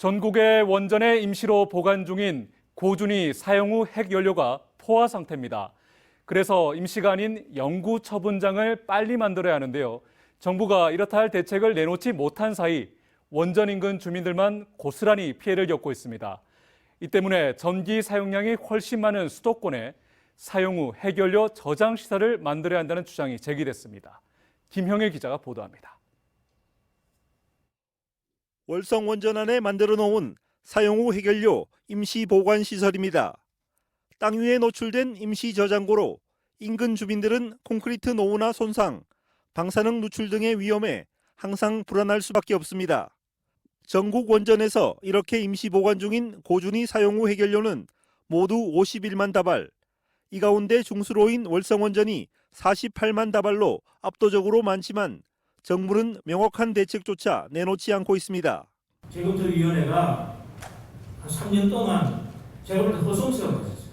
전국의 원전에 임시로 보관 중인 고준위 사용 후 핵연료가 포화 상태입니다. 그래서 임시가 아닌 영구 처분장을 빨리 만들어야 하는데요. 정부가 이렇다 할 대책을 내놓지 못한 사이 원전 인근 주민들만 고스란히 피해를 겪고 있습니다. 이 때문에 전기 사용량이 훨씬 많은 수도권에 사용 후 핵연료 저장 시설을 만들어야 한다는 주장이 제기됐습니다. 김형일 기자가 보도합니다. 월성 원전 안에 만들어 놓은 사용 후 해결료 임시 보관 시설입니다. 땅 위에 노출된 임시 저장고로 인근 주민들은 콘크리트 노후나 손상, 방사능 누출 등의 위험에 항상 불안할 수밖에 없습니다. 전국 원전에서 이렇게 임시 보관 중인 고준위 사용 후 해결료는 모두 51만 다발. 이 가운데 중수로인 월성 원전이 48만 다발로 압도적으로 많지만 정부는 명확한 대책조차 내놓지 않고 있습니다. 재검토위원회가 한 3년 동안 제가 볼때 허송세가 맞았어요.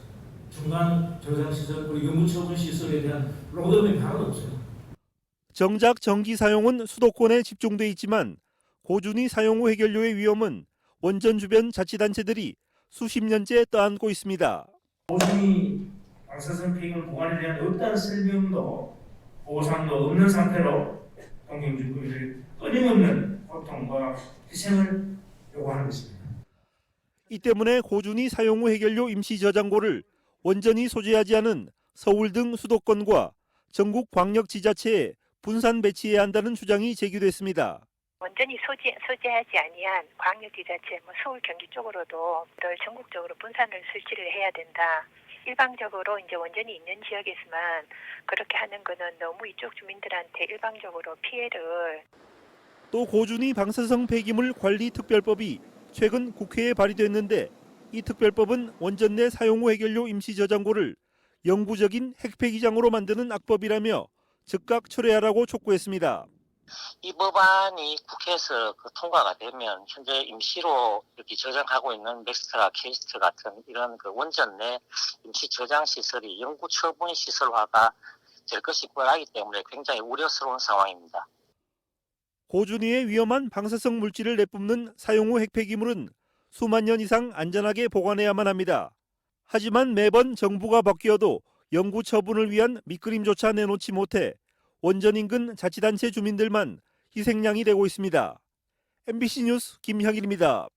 중간 저장시설 그리고 연구처분 시설에 대한 로드맵이 하나도 없어요. 정작 전기 사용은 수도권에 집중돼 있지만 고준위 사용 후 해결료의 위험은 원전 주변 자치단체들이 수십 년째 떠안고 있습니다. 보수이 방사선 폐기물 보관에 대한 어떠한 설명도 보상도 없는 상태로 동경 주민들이 끊임없는 고통과 희생을 요구하는 것입니다. 이 때문에 고준위 사용 후 해결료 임시 저장고를 원전이 소재하지 않은 서울 등 수도권과 전국 광역 지자체에 분산 배치해야 한다는 주장이 제기됐습니다. 원전이 소재, 소재하지 아니한 광역지자체, 뭐 서울, 경기 쪽으로도 늘 전국적으로 분산을 설치를 해야 된다. 일방적으로 이제 원전이 있는 지역에서만 그렇게 하는 거는 너무 이쪽 주민들한테 일방적으로 피해를 또 고준위 방사성 폐기물 관리 특별법이 최근 국회에 발의됐는데 이 특별법은 원전 내 사용 후 해결료 임시 저장고를 영구적인 핵폐기장으로 만드는 악법이라며 즉각 철회하라고 촉구했습니다. 이 법안이 국회에서 그 통과가 되면 현재 임시로 이렇게 저장하고 있는 맥스트라 케이스트 같은 이런 그 원전 내 임시 저장 시설이 영구 처분 시설화가 될 것이 뻔하기 때문에 굉장히 우려스러운 상황입니다. 고준위의 위험한 방사성 물질을 내뿜는 사용 후 핵폐기물은 수만 년 이상 안전하게 보관해야만 합니다. 하지만 매번 정부가 바뀌어도 영구 처분을 위한 밑그림조차 내놓지 못해 원전 인근 자치단체 주민들만 희생양이 되고 있습니다. MBC 뉴스 김형일입니다.